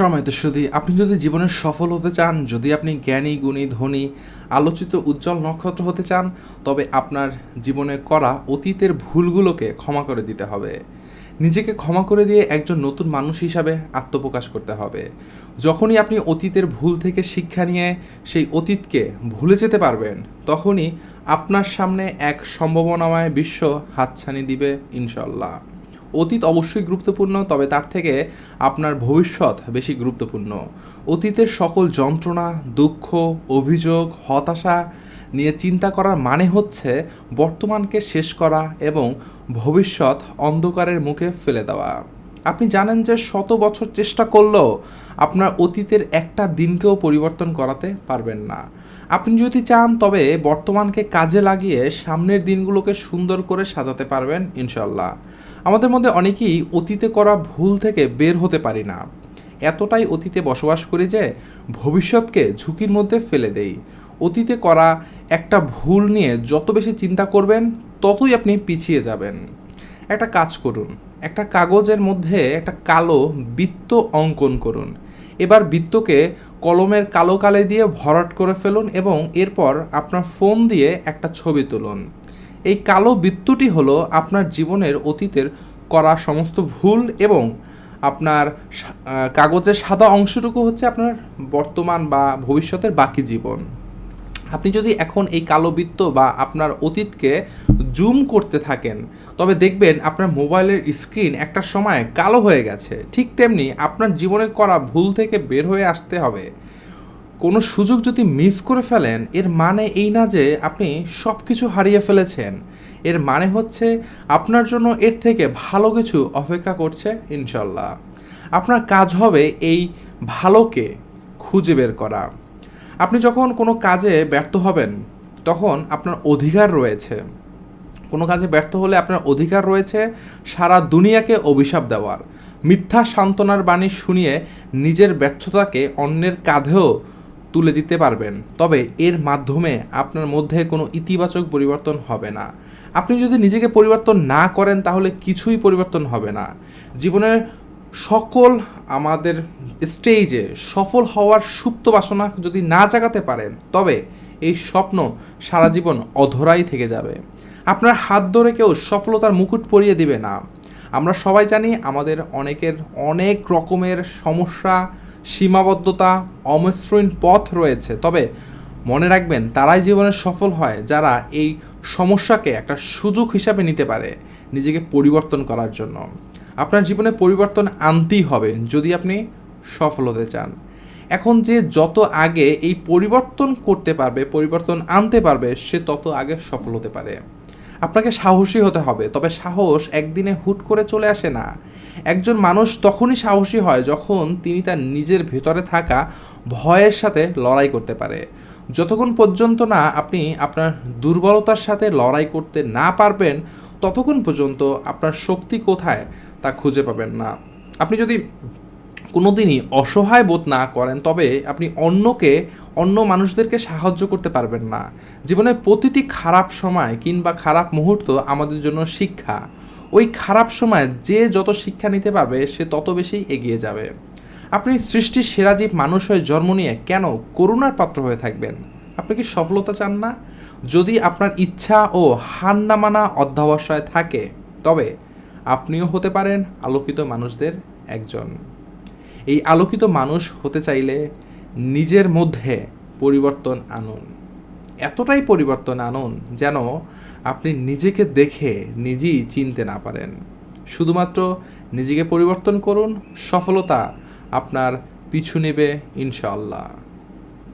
সময় তো শুধু আপনি যদি জীবনে সফল হতে চান, যদি আপনি জ্ঞানী, গুণী, ধনী, আলোচিত, উজ্জ্বল নক্ষত্র হতে চান, তবে আপনার জীবনে করা অতীতের ভুলগুলোকে ক্ষমা করে দিতে হবে। নিজেকে ক্ষমা করে দিয়ে একজন নতুন মানুষ হিসাবে আত্মপ্রকাশ করতে হবে। যখনই আপনি অতীতের ভুল থেকে শিক্ষা নিয়ে সেই অতীতকে ভুলে যেতে পারবেন, তখনই আপনার সামনে এক সম্ভাবনাময় বিশ্ব হাতছানি দিবে ইনশাল্লাহ অতীত অবশ্যই গুরুত্বপূর্ণ, তবে তার থেকে আপনার ভবিষ্যৎ বেশি গুরুত্বপূর্ণ। অতীতের সকল যন্ত্রণা, দুঃখ, অভিযোগ, হতাশা নিয়ে চিন্তা করার মানে হচ্ছে বর্তমানকে শেষ করা এবং ভবিষ্যৎ অন্ধকারের মুখে ফেলে দেওয়া। আপনি জানেন যে শত বছর চেষ্টা করলেও আপনার অতীতের একটা দিনকেও পরিবর্তন করাতে পারবেন না। আপনি যদি চান, তবে বর্তমানকে কাজে লাগিয়ে সামনের দিনগুলোকে সুন্দর করে সাজাতে পারবেন ইনশাল্লাহ আমাদের মধ্যে অনেকেই অতীতে করা ভুল থেকে বের হতে পারি না। এতটাই অতীতে বসবাস করি যে ভবিষ্যৎকে ঝুঁকির মধ্যে ফেলে দেই। অতীতে করা একটা ভুল নিয়ে যত বেশি চিন্তা করবেন, ততই আপনি পিছিয়ে যাবেন। একটা কাজ করুন, একটা কাগজের মধ্যে একটা কালো বৃত্ত অঙ্কন করুন। এবার বৃত্তকে কলমের কালো কালে দিয়ে ভরাট করে ফেলুন এবং এরপর আপনার ফোন দিয়ে একটা ছবি তুলুন। এই কালো বৃত্তটি হলো আপনার জীবনের অতীতের করা সমস্ত ভুল এবং আপনার কাগজের সাদা অংশটুকু হচ্ছে আপনার বর্তমান বা ভবিষ্যতের বাকি জীবন। আপনি যদি এখন এই কালো বৃত্ত বা আপনার অতীতকে জুম করতে থাকেন, তবে দেখবেন আপনার মোবাইলের স্ক্রিন একটা সময় কালো হয়ে গেছে। ঠিক তেমনি আপনার জীবনে করা ভুল থেকে বের হয়ে আসতে হবে। কোনো সুযোগ যদি মিস করে ফেলেন, এর মানে এই না যে আপনি সব কিছু হারিয়ে ফেলেছেন। এর মানে হচ্ছে আপনার জন্য এর থেকে ভালো কিছু অপেক্ষা করছে ইনশাল্লাহ। আপনার কাজ হবে এই ভালোকে খুঁজে বের করা। আপনি যখন কোনো কাজে ব্যর্থ হবেন, তখন আপনার অধিকার রয়েছে। কোনো কাজে ব্যর্থ হলে আপনার অধিকার রয়েছে সারা দুনিয়াকে অভিশাপ দেওয়ার। মিথ্যা সান্ত্বনার বাণী শুনিয়ে নিজের ব্যর্থতাকে অন্যের কাঁধেও তুলে দিতে পারবেন। তবে এর মাধ্যমে আপনার মধ্যে কোনো ইতিবাচক পরিবর্তন হবে না। আপনি যদি নিজেকে পরিবর্তন না করেন, তাহলে কিছুই পরিবর্তন হবে না। জীবনের সকল আমাদের স্টেজে সফল হওয়ার সুপ্ত বাসনা যদি না জাগাতে পারেন, তবে এই স্বপ্ন সারা জীবন অধরাই থেকে যাবে। আপনার হাত ধরে কেউ সফলতার মুকুট পরিয়ে দিবে না। আমরা সবাই জানি আমাদের অনেকের অনেক রকমের সমস্যা সীমাবদ্ধতা অমসৃণ পথ রয়েছে। তবে মনে রাখবেন, তারাই জীবনে সফল হয় যারা এই সমস্যাকে একটা সুযোগ হিসাবে নিতে পারে নিজেকে পরিবর্তন করার জন্য। আপনার জীবনে পরিবর্তন আনতেই হবে যদি আপনি সফল হতে চান। এখন যে যত আগে এই পরিবর্তন করতে পারবে, পরিবর্তন আনতে পারবে, সে তত আগে সফল হতে পারে। আপনাকে সাহসী হতে হবে, তবে সাহস একদিনে হুট করে চলে আসে না। একজন মানুষ তখনই সাহসী হয় যখন তিনি তার নিজের ভেতরে থাকা ভয়ের সাথে লড়াই করতে পারে। যতক্ষণ পর্যন্ত না আপনি আপনার দুর্বলতার সাথে লড়াই করতে না পারবেন, ততক্ষণ পর্যন্ত আপনার শক্তি কোথায় তা খুঁজে পাবেন না। আপনি যদি কোনোদিনই অসহায় বোধ না করেন, তবে আপনি অন্যকে, অন্য মানুষদেরকে সাহায্য করতে পারবেন না। জীবনের প্রতিটি খারাপ সময় কিংবা খারাপ মুহূর্ত আমাদের জন্য শিক্ষা। ওই খারাপ সময় যে যত শিক্ষা নিতে পারবে, সে তত বেশি এগিয়ে যাবে। আপনি সৃষ্টির সেরা জীব মানুষ হয়ে জন্ম নিয়ে কেন করুণার পাত্র হয়ে থাকবেন? আপনি কি সফলতা চান না? যদি আপনার ইচ্ছা ও হার না মানা অধ্যাবসায় থাকে, তবে আপনিও হতে পারেন আলোকিত মানুষদের একজন। এই আলোকিত মানুষ হতে চাইলে নিজের মধ্যে পরিবর্তন আনুন। এতটাই পরিবর্তন আনুন যেন আপনি নিজেকে দেখে নিজেই চিনতে না পারেন। শুধুমাত্র নিজেকে পরিবর্তন করুন, সফলতা আপনার পিছু নেবে ইনশাআল্লাহ।